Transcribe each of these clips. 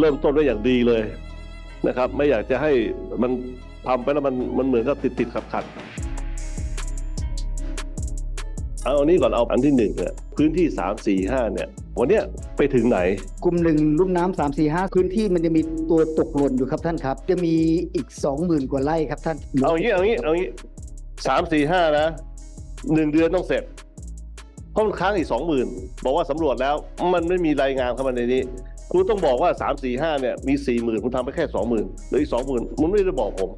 เริ่มต้นไว้อย่างดีเลยนะครับ ไม่อยากจะให้มันทำไปแล้วมันมันเหมือนกับติดติดขัดขัดเอาอันนี้ก่อนเอาอันที่หนึ่งเนี่ยพื้นที่สามสี่ห้าเนี่ย วันเนี้ยไปถึงไหน กลุ่มหนึ่งรุ่มน้ำสามสี่ห้าพื้นที่มันจะมีตัวตกหล่นอยู่ครับท่านครับ จะมีอีกสองหมื่นกว่าไร่ครับท่านเอางี้เอางี้เอางี้สามสี่ห้านะหนึ่งเดือนต้องเสร็จเพราะมันค้างอีกสองหมื่นบอกว่าสำรวจแล้วมันไม่มีรายงานเข้ามาในนี้ คุณต้องบอกว่าสามสี่ห้าเนี่ยมีสี่หมื่นคุณทำไปแค่สองหมื่นหรืออีกสองหมื่นมันไม่ได้บอกผม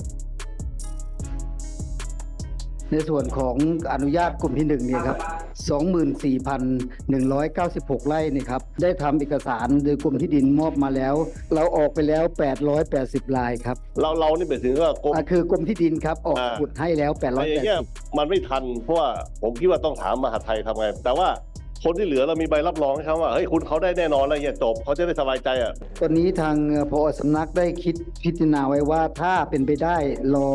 ในส่วนของอนุญาตกลุ่มที่หนึ่งเนี่ยครับ24,196 ไร่นี่ครับ ได้ทำเอกสารโดยกรมที่ดินมอบมาแล้ว เราออกไปแล้ว 880 ลายครับเราเรานี่หมายถึงว่ากรม อ่าคือกรมที่ดินครับ ออกอ่า ขุดให้แล้ว ไอ้อย่างเงี้ย880 มันไม่ทันเพราะว่าผมคิดว่าต้องถามมหาดไทยทำไง แต่ว่า คนที่เหลือเรามีใบรับรองให้เขาว่าเฮ้ยคุณเขาได้แน่นอนแล้วอย่าจบเขาจะได้สบายใจอะตอนนี้ทางพอสำนักได้คิดพิจารณาไว้ว่าถ้าเป็นไปได้รอ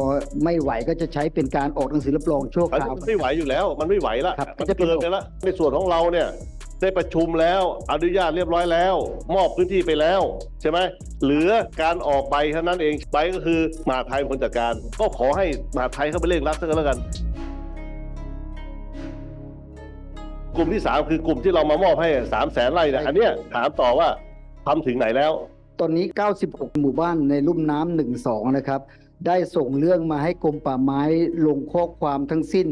ไม่ไหวก็จะใช้เป็นการออกหนังสือรับรองชั่วอันคนี้ราวมันไม่ไหวอยู่แล้ว มันไม่ไหวละครับมันจะเป็นเกินไปละในส่วนของเราเนี่ยได้ประชุมแล้วอนุญาตเรียบร้อยแล้ว มอบพื้นที่ไปแล้ว ใช่ไหมเหลือการออกใบเท่านั้นเองใบก็คือมหาดไทยเป็นคนจัดการ ก็ขอให้มหาดไทยเข้าไปเร่งรัดซะกันแล้วกัน กลุ่มที่สามคือกลุ่มที่เรามามอบให้สามแสนไร่เนี่ยอันเนี้ยถามต่อว่าทำถึงไหนแล้ว ตอนนี้ 96 หมู่บ้านในลุ่มน้ำหนึ่งสองนะครับได้ส่งเรื่องมาให้กรมป่าไม้ลงข้อความทั้งสิ้น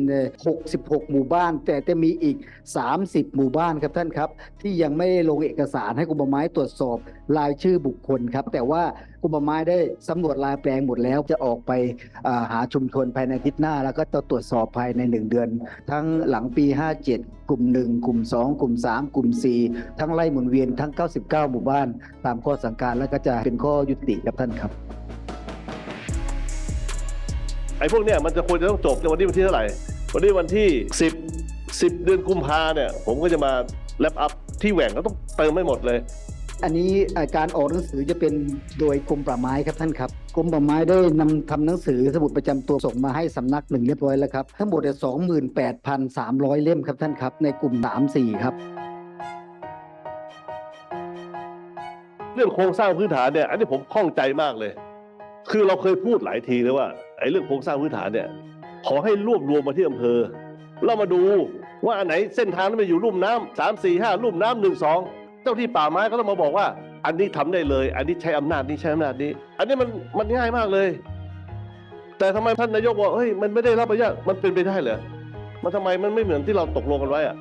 66 หมู่บ้าน แต่จะมีอีก 30 หมู่บ้านครับท่านครับ ที่ยังไม่ได้ลงเอกสารให้กรมป่าไม้ตรวจสอบรายชื่อบุคคลครับ แต่ว่ากรมป่าไม้ได้สำรวจรายแปลงหมดแล้วจะออกไปาหาชุมชนภายในอาทิตย์หน้า แล้วก็จะตรวจสอบภายใน 1 เดือน ทั้งหลังปี 57 กลุ่ม 1 กลุ่ม 2 กลุ่ม 3 กลุ่ม 4 ทั้งไล่หมุนเวียนทั้ง 99 หมู่บ้าน ตามข้อสั่งการแล้วก็จะเป็นข้อยุติครับท่านครับ อ้พวกเนี้ยมันจะควรจะต้องจบในวันนี้วันที่เท่าไหร่ วันนี้วันที่สิบสิบเดือนกุมภาเนี่ย ผมก็จะมาแลปอัพที่แหว่งก็ต้องเติมไม่หมดเลย อันนี้เอ่อการออกหนังสือจะเป็นโดยกรมป่าไม้ครับท่านครับกรมป่าไม้ได้นำทำหนังสือสมุดประจำตัวส่งมาให้สำนักหนึ่งเรียบร้อยแล้วครับทั้งหมดสองหมื่นแปดพันสามร้อยเล่มครับท่านครับในกลุ่มสามสี่ครับเรื่องโครงสร้างพื้นฐานเนี่ยอันนี้ผมข้องใจมากเลย คือเราเคยพูดหลายทีแล้วว่าไอ้เรื่องโครงสร้างพื้นฐานเนี่ยขอให้รวบรวมมาที่อำเภอเรามาดูว่าอันไหนเส้นทางนั้นมันอยู่ลุ่มน้ำสามสี่ห้าลุ่มน้ำหนึ่งสองเจ้าที่ป่าไม้ก็ต้องมาบอกว่า อันนี้ทำได้เลย อันนี้ใช้อำนาจนี้ใช้อำนาจนี้ อันนี้มันมันง่ายมากเลย แต่ทำไมท่านนายกบอกเฮ้ยมันไม่ได้รับอนุญาตมันเป็นไปได้เหรอมันทำไมมันไม่เหมือนที่เราตกลงกันไว้อะ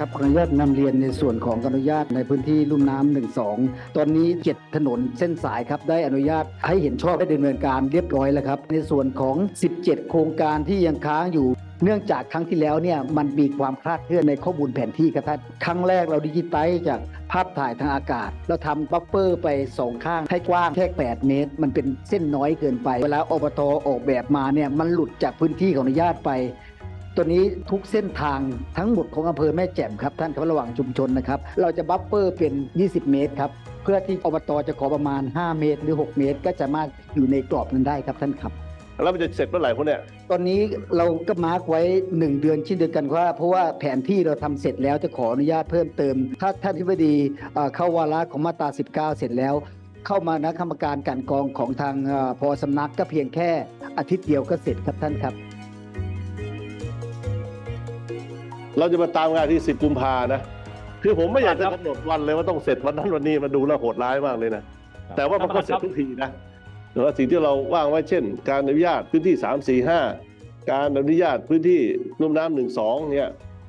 ครับขออนุญาตนำเรียนในส่วนของอนุญาตในพื้นที่ลุ่มน้ำหนึ่งสองตอนนี้7ถนนเส้นสายครับได้อนุญาตให้เห็นชอบให้ดำเนินการเรียบร้อยแล้วครับ ในส่วนของ 17 โครงการที่ยังค้างอยู่ เนื่องจากครั้งที่แล้วเนี่ยมันมีความคลาดเคลื่อนในข้อมูลแผนที่ครับท่านครั้งแรกเราดิจิไตล์จากภาพถ่ายทางอากาศ เราทำบัฟเฟอร์ไปสองข้างให้กว้างแค่ 8 เมตร มันเป็นเส้นน้อยเกินไป เวลาอบตออกแบบมาเนี่ยมันหลุดจากพื้นที่ของอนุญาตไป ตัวนี้ทุกเส้นทางทั้งหมดของอำเภอแม่แจ่มครับท่านครับระหว่างชุมชนนะครับ เราจะบัฟเฟอร์เป็น 20 เมตรครับ เพื่อที่อบตจะขอประมาณ 5 เมตร หรือ 6 เมตร ก็จะมาอยู่ในกรอบนั้นได้ครับท่านครับแล้วมันจะเสร็จเมื่อไหร่พวกเนี้ยตอนนี้เราก็มาร์กไว้ 1 เดือนเช่นเดียวกันว่า เพราะว่าแผนที่เราทำเสร็จแล้วจะขออนุญาตเพิ่มเติม ถ้าท่านที่บดีเอ่อเข้าวาระของมาตรา 19 เสร็จแล้ว เข้ามานะกรรมการกลันกรองของทางเอ่อพอสำนักก็เพียงแค่อาทิตย์เดียวก็เสร็จครับท่านครับ เราจะมาตามงานที่สิบกุมภานะ คือผมไม่อยากจะกำหนดวันเลยว่าต้องเสร็จวันนั้นวันนี้มันดูแล้วโหดร้ายมากเลยนะ แต่ว่ามันก็เสร็จทุกทีนะแต่ว่าสิ่งที่เราว่างไว้เช่น การอนุญาตพื้นที่ 3 4 5 การอนุญาตพื้นที่ลุ่มน้ำหนึ่งสองเนี่ย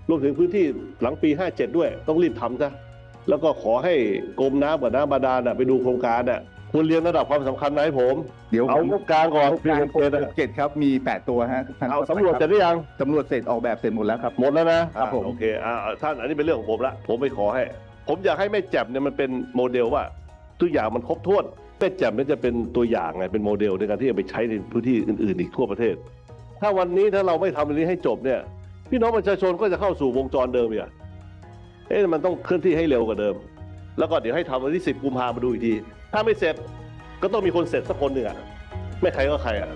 รวมถึงพื้นที่หลังปี 57 ด้วย ต้องรีบทำซะแล้วก็ขอให้กรมน้ำกับน้ำบาดาลน่ะไปดูโครงการน่ะ ควรเรียงระดับความสำคัญมาให้ผม เดี๋ยวเอางบกลางก่อนกลางเรียนเกณฑ์เจ็ดครับมี 8 ตัวฮะท่นเอาสำรวจเสร็จหรือยังสำรวจเสร็จออกแบบเสร็จหมดแล้วครับ หมดแล้วนะครับผมอ่าโอเคอ่าท่านอันนี้เป็นเรื่องของผมละผมไปขอให้ ผมอยากให้แม่แจ่มเนี่ยมันเป็นโมเดลว่าทุกอย่างมันครบถ้วนแม่แจ่มเนี่ยจะเป็นตัวอย่างไงเป็นโมเดลในการที่จะไปใช้ในพื้นที่อื่นๆอีกทั่วประเทศ ถ้าวันนี้ถ้าเราไม่ทำอันนี้ให้จบเนี่ย พี่น้องประชาชนก็จะเข้าสู่วงจรเดิมอีกอะเอ๊ะมันต้องเคลื่อนที่ให้เร็วกว่าเดิม แล้วก็เดี๋ยวให้ทำวันที่สิบกุมภามาดูอีกที ถ้าไม่เสร็จก็ต้องมีคนเสร็จสักคนหนึ่งอะไม่ใครก็ใครอะ